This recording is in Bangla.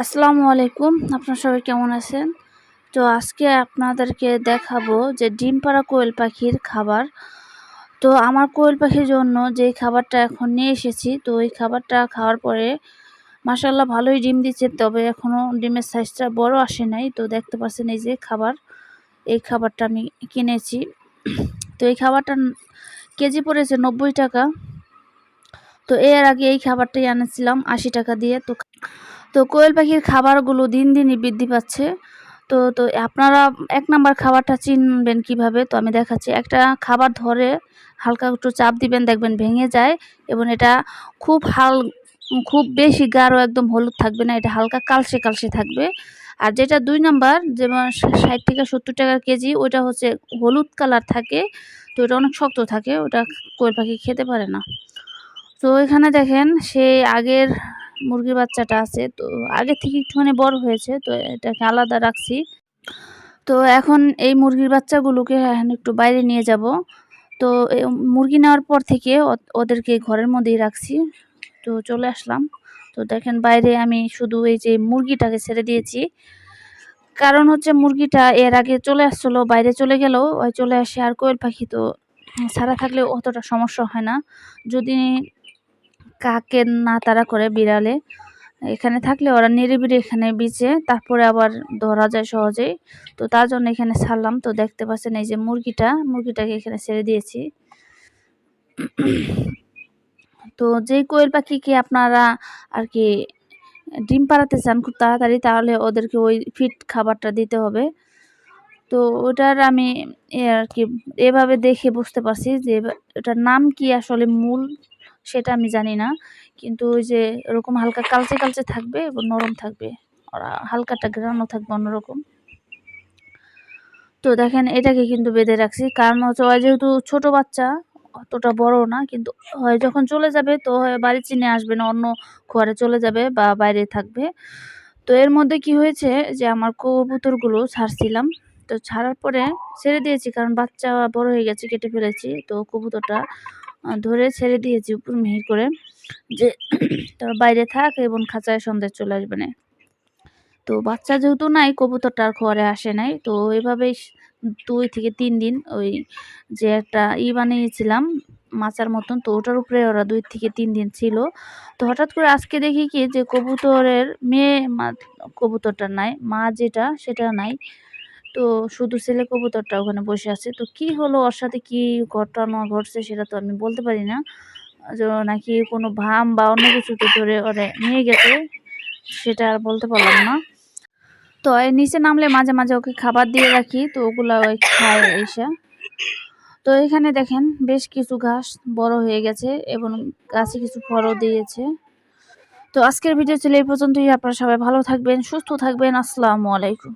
আসসালামু আলাইকুম। আপনারা সবাই কেমন আছেন? তো আজকে আপনাদেরকে দেখাবো যে ডিম পাড়া কোয়েল পাখির খাবার। তো আমার কোয়েল পাখির জন্য যে খাবারটা এখন নিয়ে এসেছি, তো ওই খাবারটা খাওয়ার পরে মাসাল্লাহ ভালোই ডিম দিচ্ছে, তবে এখনও ডিমের সাইজটা বড় আসে নাই। তো দেখতে পাচ্ছেন এই যে খাবার, এই খাবারটা আমি কিনেছি। তো এই খাবারটা কেজি পড়েছে নব্বই টাকা। তো এর আগে এই খাবারটাই আনেছিলাম আশি টাকা দিয়ে। তো তো কোয়েল পাখির খাবারগুলো দিন দিনই বৃদ্ধি পাচ্ছে। তো তো আপনারা এক নাম্বার খাবারটা চিনবেন কীভাবে? তো আমি দেখাচ্ছি। একটা খাবার ধরে হালকা একটু চাপ দিবেন, দেখবেন ভেঙে যায় এবং এটা খুব হাল, খুব বেশি গাঢ় একদম হলুদ থাকবে না, এটা হালকা কালসে কালসে থাকবে। আর যেটা দুই নাম্বার যেমন ষাট থেকে সত্তর টাকার কেজি, ওইটা হচ্ছে হলুদ কালার থাকে, তো এটা অনেক শক্ত থাকে, ওটা কোয়েল পাখি খেতে পারে না। তো এখানে দেখেন সেই আগের মুরগির বাচ্চাটা আছে, তো আগে থেকে একটুখানি বড় হয়েছে, তো এটাকে আলাদা রাখছি। তো এখন এই মুরগির বাচ্চাগুলোকে একটু বাইরে নিয়ে যাব। তো মুরগি নেওয়ার পর থেকে ওদেরকে ঘরের মধ্যেই রাখছি। তো চলে আসলাম। তো দেখেন বাইরে আমি শুধু এই যে মুরগিটাকে ছেড়ে দিয়েছি। কারণ হচ্ছে মুরগিটা এর আগে চলে আসছিল, বাইরে চলে গেল চলে আসে আর কোয়েল পাখি, তো ছাড়া থাকলে অতটা সমস্যা হয় না। যদি কাকে না তারা করে বিড়ালে? এখানে থাকলে ওরা নিরিবিড়ি এখানে বিচে, তারপরে আবার ধরা যায় সহজেই। তো তার জন্য এখানে ছাড়লাম। তো দেখতে পাচ্ছেন এই যে মুরগিটা, মুরগিটাকে এখানে ছেড়ে দিয়েছি। তো যেই কোয়েল পাখিকে আপনারা আর কি ডিম পাড়াতে চান খুব তাড়াতাড়ি, তাহলে ওদেরকে ওই ফিট খাবারটা দিতে হবে। তো ওটার আমি আর কি এভাবে দেখে বুঝতে পারছি যে ওটার নাম কি আসলে মূল? সেটা আমি জানি না। কিন্তু ওই যে এরকম হালকা কালচে কালচে থাকবে এবং নরম থাকবে। হালকাটা গ্রানও থাকবে অন্যরকম। তো দেখেন, এটাকে কিন্তু বেঁধে রাখছি। কারণ হচ্ছে ওই যেহেতু ছোট বাচ্চা, অতটা বড় না, কিন্তু হয় যখন চলে যাবে তো হয় বাড়ি চিনে আসবে না, অন্য ঘরে চলে যাবে বা বাইরে থাকবে। তো এর মধ্যে কি হয়েছে যে আমার কবুতরগুলো ছাড়ছিলাম। তো ছাড়ার পরে ছেড়ে দিয়েছি, কারণ বাচ্চা বড় হয়ে গেছে, কেটে ফেলেছি। তো কবুতরটা ধরে ছেড়ে দিয়েছি উপর মিহির করে যে তারা বাইরে থাক এবং খাঁচায় সন্ধ্যে চলে আসবে না। তো বাচ্চা যেহেতু নাই, কবুতরটা আর ঘরে আসে নাই, তো এভাবেই দুই থেকে তিন দিন ওই যে একটা ই বানিয়েছিলাম মাচার মতন, তো ওটার উপরে ওরা দুই থেকে তিন দিন ছিল। তো হঠাৎ করে আজকে দেখি কি যে কবুতরের মেয়ে কবুতরটা নাই, মা যেটা, সেটা নাই। তো শুধু ছেলে কবুতরটা ওখানে বসে আছে। তো কি হলো? ওর সাথে কি ঘটনা ঘটছে সেটা তো আমি বলতে পারি না। নাকি কোনো ভাম বা অন্য কিছুতে ধরে ওরে নিয়ে গেছে, সেটা আর বলতে পারলাম না। তো এর নিচে নামলে মাঝে মাঝে ওকে খাবার দিয়ে রাখি, তো ওগুলো ওই খায় এসে। তো এখানে দেখেন বেশ কিছু ঘাস বড় হয়ে গেছে এবং গাছে কিছু ফলও দিয়েছে। তো আজকের ভিডিও ছিল এই পর্যন্তই। আপনারা সবাই ভালো থাকবেন, সুস্থ থাকবেন। আসসালামু আলাইকুম।